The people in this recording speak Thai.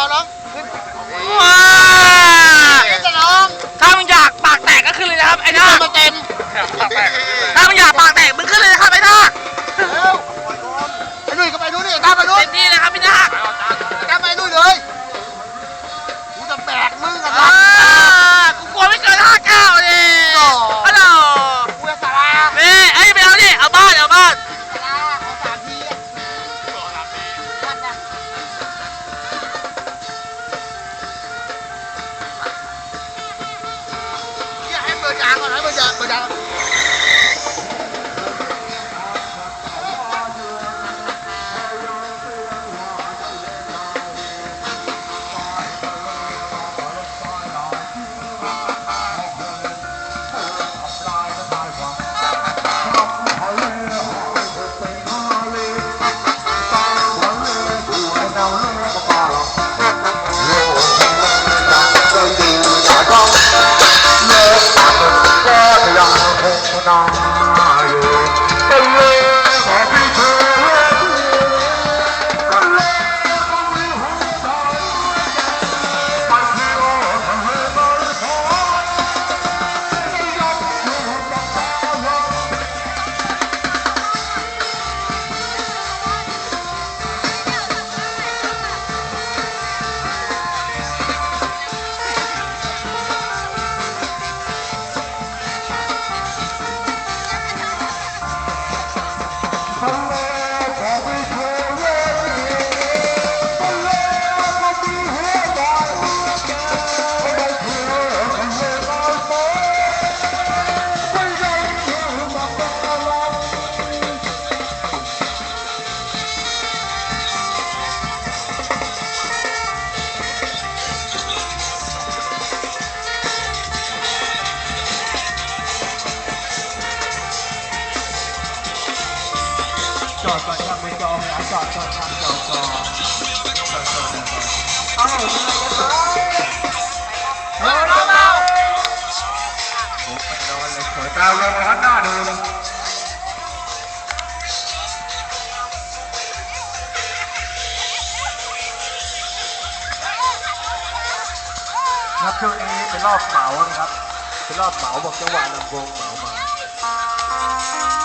าน้องขึ้นว้า อย่าให้เปิดยางก่อนนะเปิดยางเปิดจอดก่อนครับมือจอนะจอดจอดครับจอดจอดจอดจอดจอดจอดเอาเหนื่อยกันไปเฮ้ยน้องเราผมไปนอนเลยเขินดาวยังร้านหน้าดูเลยครับช่วงนี้เป็นรอบเหมานะครับ เป็นรอบเหมาบอกจังหวะลำวงเหมามา